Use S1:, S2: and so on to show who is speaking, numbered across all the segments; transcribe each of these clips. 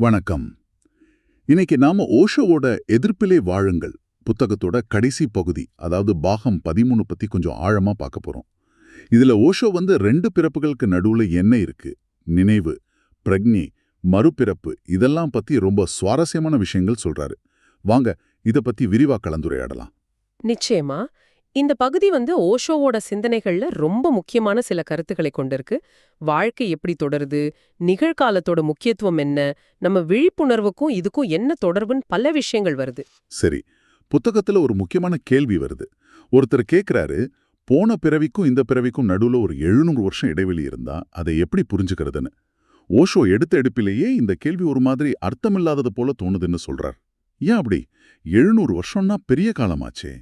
S1: வணக்கம். இன்னைக்கு நாம ஓஷோவோட எதிர்ப்பிலே வாழுங்கள். புத்தகத்தோட கடைசி பகுதி அதாவது பாகம் பதிமூணு பத்தி கொஞ்சம் ஆழமா பார்க்க போறோம். இதுல ஓஷோ வந்து ரெண்டு பிறப்புகளுக்கு நடுவுல என்ன இருக்கு நினைவு பிரக்னி மறுபிறப்பு இதெல்லாம் பத்தி ரொம்ப சுவாரஸ்யமான விஷயங்கள் சொல்றாரு. வாங்க இத பத்தி விரிவா கலந்துரையாடலாம்.
S2: நிச்சயமா. இந்த பகுதி வந்து ஓஷோவோட சிந்தனைகள்ல ரொம்ப முக்கியமான சில கருத்துக்களை கொண்டிருக்கு. வாழ்க்கை எப்படி தொடருது? நிகழ்காலத்தோட முக்கியத்துவம் என்ன? நம்ம விழிப்புணர்வுக்கும் இதுக்கும் என்ன தொடர்புன்னு பல விஷயங்கள் வருது.
S1: சரி புத்தகத்துல ஒரு முக்கியமான கேள்வி வருது. ஒருத்தர் கேக்குறாரு போன பிறவிக்கும் இந்த பிறவிக்கும் நடுவுல ஒரு எழுநூறு வருஷம் இடைவெளி இருந்தா அதை எப்படி புரிஞ்சுக்கிறதுன்னு? ஓஷோ எடுத்த எடுப்பிலேயே இந்த கேள்வி ஒரு மாதிரி அர்த்தமில்லாதது போல தோணுதுன்னு சொல்றார். ஏன் அப்படி? எழுநூறு வருஷம்னா பெரிய காலமாச்சே.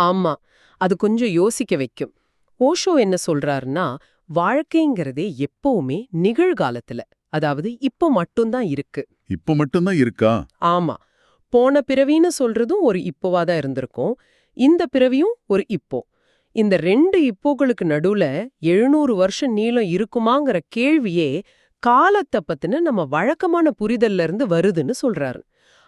S2: ஆமா அது கொஞ்சம் யோசிக்க வைக்கும். ஓஷோ என்ன சொல்றாருன்னா வாழ்க்கைங்கிறதே எப்பவுமே நிகழ்காலத்துல. அதாவது இப்போ மட்டும்தான் இருக்கு.
S1: இப்ப மட்டும்தான் இருக்கா?
S2: ஆமா. போன பிறவின்னு சொல்றதும் ஒரு இப்போவா தான் இருந்திருக்கும். இந்த பிறவியும் ஒரு இப்போ. இந்த ரெண்டு இப்போகளுக்கு நடுவுல எழுநூறு வருஷம் நீளம் இருக்குமாங்கிற கேள்வியே காலத்தை பத்தின நம்ம வழக்கமான புரிதல்ல இருந்து வருதுன்னு சொல்றாரு.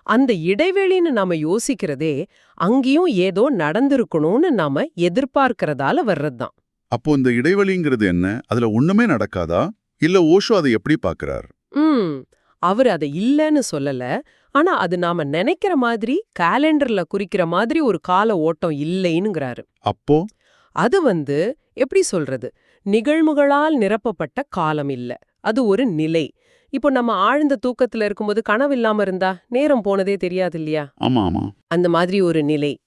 S2: அந்த இடைவெளின்னு நாம யோசிக்கிறதே அங்கேயும் ஏதோ நடந்திருக்கணும்னு நாம எதிர்பார்க்கறதால வர்றதுதான்.
S1: அப்போ இந்த இடைவெளிங்கிறது என்ன? அதுல ஒண்ணுமே நடக்காதா? இல்ல ஓஷோ அதை எப்படி பாக்குறார்
S2: ம் அவர் அதை இல்லைன்னு சொல்லல. ஆனா அது நாம நினைக்கிற மாதிரி காலண்டர்ல குறிக்கிற மாதிரி ஒரு கால ஓட்டம் இல்லைன்னுங்கிறாரு.
S1: அப்போ?
S2: அது வந்து எப்படி சொல்றது? நிகழ்வுகளால் நிரப்பப்பட்ட காலம் இல்ல. அது ஒரு நிலை. இப்போ நம்ம ஆழ்ந்த தூக்கத்துல இருக்கும்போது கனவு இல்லாம இருந்தா நேரம் போனதே தெரியாது இல்லையா?
S1: ஆமா ஆமா.
S2: அந்த மாதிரி ஒரு நிலை.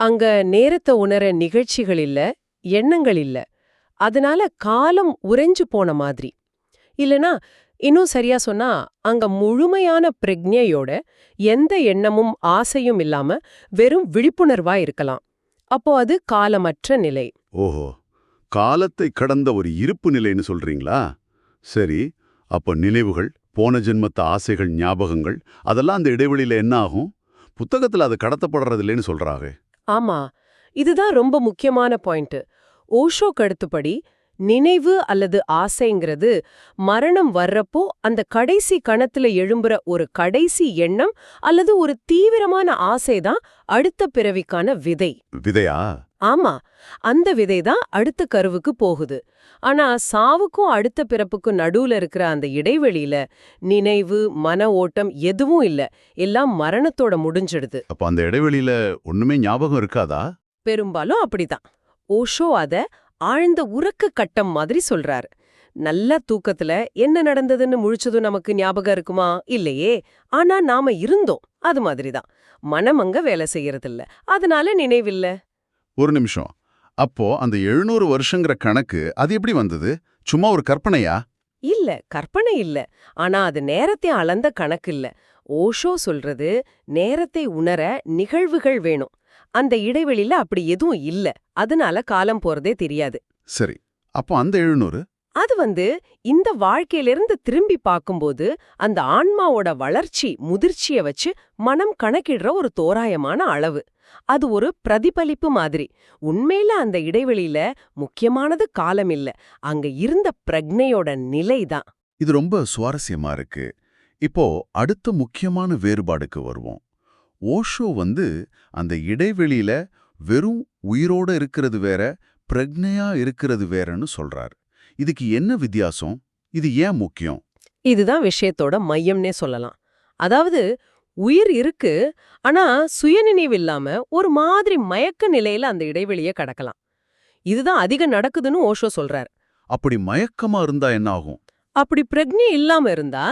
S2: அங்க நேரத்தை உணர நிகழ்ச்சிகள் இல்ல எண்ணங்கள் இல்ல. அதனால காலம் உறைஞ்சு போன மாதிரி. இல்லனா இன்னும் சரியா சொன்னா அங்க முழுமையான பிரக்ஞையோட எந்த எண்ணமும் ஆசையும் இல்லாம வெறும் விழிப்புணர்வா இருக்கலாம். அப்போ அது காலமற்ற நிலை.
S1: ஓஹோ. காலத்தை கடந்த ஒரு இருப்பு நிலைன்னு சொல்றீங்களா? சரி. அப்ப நினைவுகள் போன ஜென்மத்த ஆசைகள் ஞாபகங்கள் அதெல்லாம் அந்த இடைவெளியில என்ன ஆகும்? புத்தகத்துல அது கடத்தப்படுறது இல்லைன்னு சொல்றாங்க.
S2: ஆமா. இதுதான் ரொம்ப முக்கியமான பாயிண்ட். ஓஷோக்கு அடுத்தபடி நினைவு அல்லது ஆசைங்கிறது மரணம் வர்றப்போ அந்த கடைசி கணத்துல எழும்புற ஒரு கடைசி எண்ணம் அல்லது ஒரு தீவிரமான ஆசைதான் அடுத்த பிறவிக்கான விதை.
S1: விதையா?
S2: ஆமா அந்த விதை தான் அடுத்த கருவுக்கு போகுது. ஆனா சாவுக்கும் அடுத்த பிறப்புக்கும் நடுவுல இருக்கிற அந்த இடைவெளியில நினைவு மன ஓட்டம் எதுவும் இல்ல. எல்லாம் மரணத்தோட முடிஞ்சிடுது.
S1: அப்ப அந்த இடைவெளியில ஒண்ணுமே ஞாபகம் இருக்காதா?
S2: பெரும்பாலும் அப்படிதான். ஓஷோ அத ஆழ்ந்த உறக்க கட்டம் மாதிரி சொல்றாரு. நல்ல தூக்கத்துல என்ன நடந்ததுன்னு முழிச்சதும் நமக்கு ஞாபகம் இருக்குமா? இல்லையே. ஆனா நாம இருந்தோம். அது மாதிரிதான். மனம் அங்க வேலை செய்யறதில்ல. அதனால நினைவில்ல.
S1: ஒரு நிமிஷம். அப்போ அந்த எழுநூறு வருஷங்கிற கணக்கு அது எப்படி வந்தது? சும்மா ஒரு கற்பனையா?
S2: இல்ல கற்பனை இல்ல. ஆனா அது நேரத்தை அளந்த கணக்கு இல்ல. ஓஷோ சொல்றது நேரத்தை உணர நிகழ்வுகள் வேணும். அந்த இடைவெளியில அப்படி எதுவும் இல்ல. அதனால காலம் போறதே தெரியாது.
S1: சரி. அப்போ அந்த எழுநூறு?
S2: அது வந்து இந்த வாழ்க்கையிலிருந்து திரும்பி பார்க்கும்போது அந்த ஆன்மாவோட வளர்ச்சி முதிர்ச்சிய வச்சு மனம் கணக்கிடுற ஒரு தோராயமான அளவு. அது ஒரு பிரதிபலிப்பு மாதிரி. உண்மையில அந்த இடைவெளியில முக்கியமானது காலம் இல்ல. அங்க இருந்த பிரக்னையோட நிலைதான்.
S1: இது ரொம்ப சுவாரஸ்யமா இருக்கு. இப்போ அடுத்த முக்கியமான வேறுபாடுக்கு வருவோம். ஓஷோ வந்து அந்த இடைவெளியில வெறும் உயிரோட இருக்கிறது வேற பிரக்னையா இருக்கிறது வேறன்னு சொல்றார். இதுக்கு என்ன வித்தியாசம்? இது ஏன் முக்கியம்?
S2: இதுதான் விஷயத்தோட மையம்னே சொல்லலாம். அதாவது உயிர் இருக்கு ஆனா சுயநினைவு இல்லாம ஒரு மாதிரி மயக்க நிலையில அந்த இடைவெளியை கடக்கலாம். இதுதான் அதிகம் நடக்குதுன்னு ஓஷோ சொல்றார்.
S1: அப்படி மயக்கமா இருந்தா என்ன ஆகும்?
S2: அப்படி பிரக்ஞை இல்லாம இருந்தா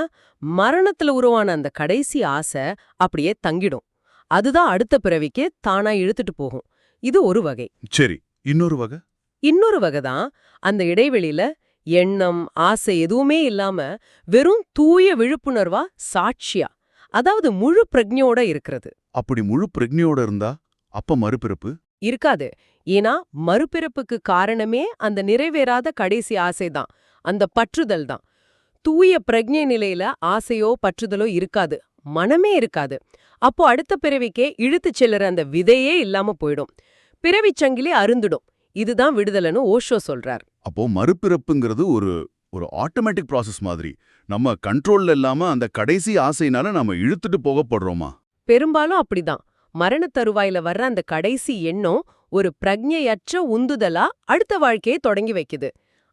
S2: மரணத்துல உருவான அந்த கடைசி ஆசை அப்படியே தங்கிடும். அதுதான் அடுத்த பிறவிக்கு தானா இழுத்துட்டு போகும். இது ஒரு வகை.
S1: சரி இன்னொரு வகை?
S2: இன்னொரு வகை தான் அந்த இடைவெளியில எண்ணம் ஆசை எதுவுமே இல்லாம வெறும் தூய விழிப்புணர்வா சாட்சியா அதாவது முழு பிரக்ஞையோட இருக்கிறது.
S1: அப்படி முழு பிரக்ஞையோட இருந்தா அப்ப மறுபிறப்பு?
S2: இருக்காது. ஏன்னா மறுபிறப்புக்கு காரணமே அந்த நிறைவேறாத கடைசி ஆசைதான் அந்த பற்றுதல் தான். தூய பிரக்ஞை நிலையில ஆசையோ பற்றுதலோ இருக்காது. மனமே இருக்காது. அப்போ அடுத்த பிறவிக்கே இழுத்துச் செல்லுற அந்த விதையே இல்லாம போயிடும். பிறவிச் சங்கிலி அருந்துடும். இதுதான் விடுதலைன்னு ஓஷோ சொல்றார்.
S1: அப்போ மறுபிறப்புங்கிறது ஒரு ஒரு ஆட்டோமேட்டிக் ப்ராசஸ் மாதிரி. நம்ம கண்ட்ரோல்ல இல்லாம அந்த கடைசி ஆசைனால நம்ம இழுத்துட்டு போகப்படுறோமா?
S2: பெரும்பாலும் அப்படிதான். மரண தருவாயில வர்ற அந்த கடைசி எண்ணம் ஒரு பிரக்ஞையற்ற உந்துதலா அடுத்த வாழ்க்கையை தொடங்கி வைக்குது.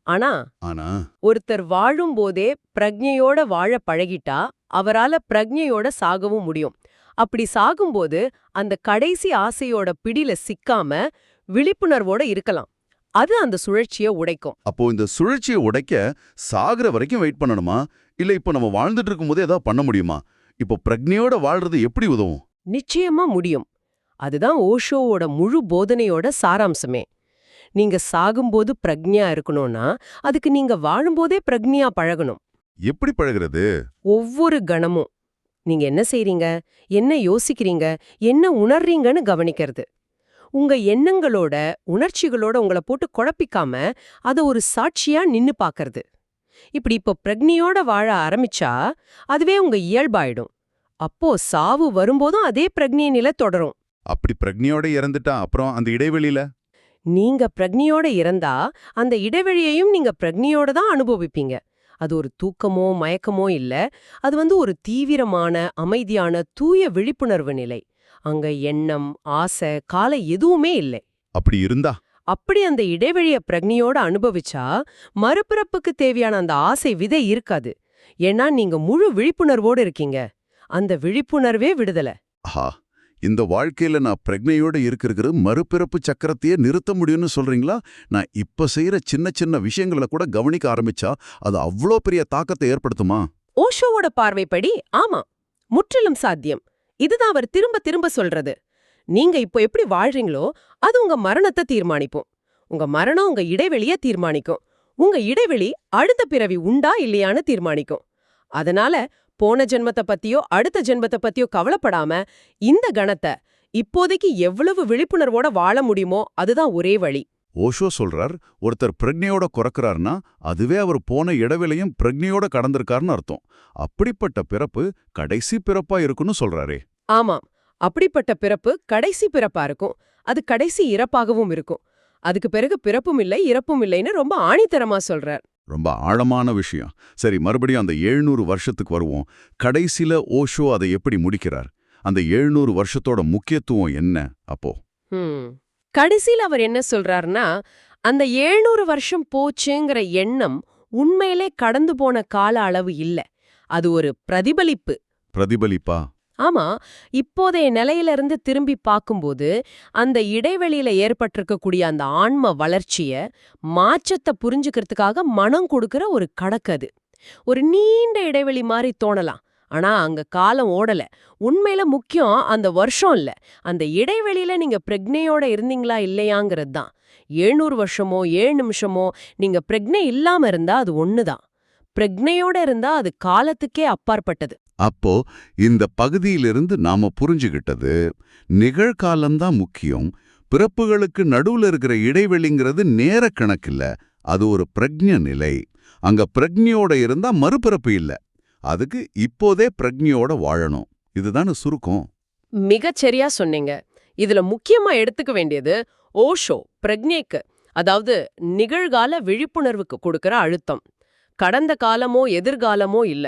S2: ஆனா
S1: ஆனா.
S2: ஒருத்தர் வாழும்போதே பிரக்ஞையோட வாழ பழகிட்டா அவரால பிரக்ஞையோட சாகவும் முடியும். அப்படி சாகும்போது அந்த கடைசி ஆசையோட பிடியில சிக்காம விழிப்புணர்வோட இருக்கலாம். அது அந்த சுழற்சியை உடைக்கும்.
S1: அப்போ இந்த சுழற்சியை உடைக்க சாகுற வரைக்கும் வெயிட் பண்ணணுமா? இல்ல இப்போ நம்ம வாழ்ந்துட்டு இருக்கும்போதே ஏதாவது பண்ண முடியுமா? இப்போ பிரக்ஞையோட வாழ்றது எப்படி உதவும்?
S2: நிச்சயமா முடியும். அதுதான் ஓஷோவோட முழு போதனையோட சாராம்சமே. நீங்க சாகும்போது பிரக்ஞையா இருக்கணும்னா அதுக்கு நீங்க வாழும்போதே பிரக்ஞையா பழகணும்.
S1: எப்படி பழகுறது?
S2: ஒவ்வொரு கணமும். நீங்க என்ன செய்றீங்க? என்ன யோசிக்கிறீங்க? என்ன உணர்றீங்கன்னு கவனிக்கிறது. உங்க எண்ணங்களோட உணர்ச்சிகளோட உங்கள போட்டு குழப்பிக்காம அத ஒரு சாட்சியா நின்னு பாக்கறது இப்படி இப்போ பிரக்னியோட வாழ ஆரம்பிச்சா அதுவே உங்க இயல்பாயிடும். அப்போ சாவு வரும்போதும் அதே பிரக்னிய நிலை தொடரும்.
S1: அப்படி பிரக்ஞையோட இறந்துட்டா அப்புறம் அந்த இடைவெளியில?
S2: நீங்க பிரக்னியோட இறந்தா அந்த இடைவெளியையும் நீங்க பிரக்னியோட தான் அனுபவிப்பீங்க. அது ஒரு தூக்கமோ மயக்கமோ இல்ல. அது வந்து ஒரு தீவிரமான அமைதியான தூய விழிப்புணர்வு நிலை. அங்க எண்ணம் ஆசை காலை எதுவுமே இல்லை.
S1: அப்படி இருந்தா
S2: அப்படி அந்த இடைவெளிய பிரக்னியோட அனுபவிச்சா மறுபிறப்புக்கு தேவையான அந்த ஆசை விதை இருக்காது. ஏன்னா நீங்க முழு விழிப்புணர்வோடு இருக்கீங்க. அந்த விழிப்புணர்வே விடுதலை.
S1: இந்த வாழ்க்கையில நான் பிரக்ஞையோட இருக்கிறது மறுபிறப்பு சக்கரத்தையே நிறுத்த முடியும்னு சொல்றீங்களா? நான் இப்ப செய்யற சின்ன சின்ன விஷயங்களை கூட கவனிக்க ஆரம்பிச்சா அது அவ்வளோ பெரிய தாக்கத்தை ஏற்படுத்துமா?
S2: ஓஷோவோட பார்வைப்படி ஆமா. முற்றிலும் சாத்தியம். இதுதான் அவர் திரும்ப திரும்ப சொல்றது. நீங்க இப்போ எப்படி வாழ்றீங்களோ அது உங்க மரணத்தை தீர்மானிக்கும். உங்க மரணம் உங்க இடைவெளிய தீர்மானிக்கும். உங்க இடைவெளி அடுத்த பிறவி உண்டா இல்லையான்னு தீர்மானிக்கும். அதனால போன ஜென்மத்தை பத்தியோ அடுத்த ஜென்மத்தை பத்தியோ கவலைப்படாம இந்த கணத்தை இப்போதைக்கு எவ்வளவு விழிப்புணர்வோட வாழ முடியுமோ அதுதான் ஒரே வழி.
S1: ஓஷோ சொல்றார் ஒருத்தர் பிரக்ஞையோட குறக்குறாருன்னா அதுவே அவர் போன இடைவெளியும் பிரக்ஞையோட கடந்திருக்காருன்னு அர்த்தம். அப்படிப்பட்ட பிறப்பு கடைசி பிறப்பா இருக்குன்னு சொல்றாரே.
S2: ஆமாம். அப்படிப்பட்ட பிறப்பு கடைசி பிறப்பா இருக்கும். அது கடைசி இறப்பாகவும் இருக்கும். அதுக்கு பிறகு பிறப்பும் இல்லை இறப்பும் இல்லைன்னு ரொம்ப ஆணித்தரமா சொல்றார்.
S1: ரொம்ப ஆழமான விஷயம். சரி மறுபடியும் அந்த எழுநூறு வருஷத்துக்கு வருவோம். கடைசில ஓஷோ அதை எப்படி முடிக்கிறார்? அந்த எழுநூறு வருஷத்தோட முக்கியத்துவம் என்ன? அப்போ.
S2: கடைசியில் அவர் என்ன சொல்றாருன்னா அந்த ஏழ்நூறு வருஷம் போச்சுங்கிற எண்ணம் உண்மையிலே கடந்து போன கால அளவு இல்ல. அது ஒரு பிரதிபலிப்பு.
S1: பிரதிபலிப்பா?
S2: ஆமா இப்போதைய நிலையிலிருந்து திரும்பி பார்க்கும்போது அந்த இடைவெளியில ஏற்பட்டிருக்கக்கூடிய அந்த ஆன்ம வளர்ச்சிய மாற்றத்தை புரிஞ்சுக்கிறதுக்காக மனம் கொடுக்கிற ஒரு கடக்கு அது. ஒரு நீண்ட இடைவெளி மாதிரி தோணலாம். ஆனா அங்க காலம் ஓடல. உண்மையில முக்கியம் அந்த வருஷம் இல்ல. அந்த இடைவெளியில நீங்க பிரக்னையோட இருந்தீங்களா இல்லையாங்கிறது தான். ஏழ்நூறு வருஷமோ ஏழு நிமிஷமோ நீங்க பிரக்னை இல்லாம இருந்தா அது ஒண்ணுதான். பிரக்னையோட இருந்தா அது காலத்துக்கே அப்பாற்பட்டது.
S1: அப்போ இந்த பகுதியிலிருந்து நாம புரிஞ்சுகிட்டது நிகழ்காலம்தான் முக்கியம். பிறப்புகளுக்கு நடுவுல இருக்கிற இடைவெளிங்கிறது நேர கணக்கில்ல. அது ஒரு பிரக்ஞ நிலை. அங்க பிரக்ஞையோட இருந்தா மறுபிறப்பு இல்ல. அதுக்கு இப்போதே பிரக்ஞையோட வாழணும். இதுதானே சுருக்கம்.
S2: மிகச் சரியா சொன்னீங்க. இதுல முக்கியமா எடுத்துக்க வேண்டியது ஓஷோ பிரக்ஞைக்கு அதாவது நிகழ்கால விழிப்புணர்வுக்கு கொடுக்கிற அழுத்தம். கடந்த காலமோ எதிர்காலமோ இல்ல.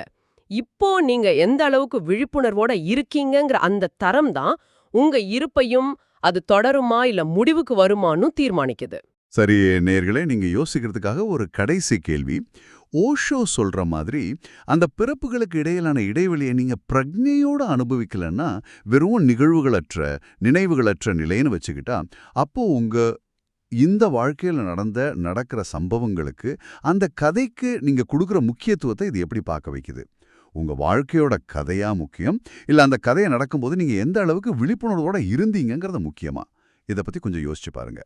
S2: இப்போ நீங்க எந்த அளவுக்கு விழிப்புணர்வோட இருக்கீங்கங்கிற அந்த தரம் தான் உங்க இருப்பையும் அது தொடருமா இல்ல முடிவுக்கு வருமான்னு தீர்மானிக்குது.
S1: சரி நேர்களே நீங்க யோசிக்கிறதுக்காக ஒரு கடைசி கேள்வி. ஓஷோ சொல்ற மாதிரி அந்த பிறப்புகளுக்கு இடையிலான இடைவெளியை நீங்க பிரஜையோட அனுபவிக்கலன்னா வெறும் நிகழ்வுகளற்ற நினைவுகளற்ற நிலைன்னு வச்சுக்கிட்டா அப்போ உங்க இந்த வாழ்க்கையில நடந்த நடக்கிற சம்பவங்களுக்கு அந்த கதைக்கு நீங்க கொடுக்குற முக்கியத்துவத்தை இது எப்படி பார்க்க வைக்குது? உங்க வாழ்க்கையோட கதையா முக்கியம்? இல்ல அந்த கதையை நடக்கும்போது நீங்க எந்த அளவுக்கு விழிப்புணர்வோட இருந்தீங்கங்கிறது முக்கியமா? இதை பத்தி கொஞ்சம் யோசிச்சு பாருங்க.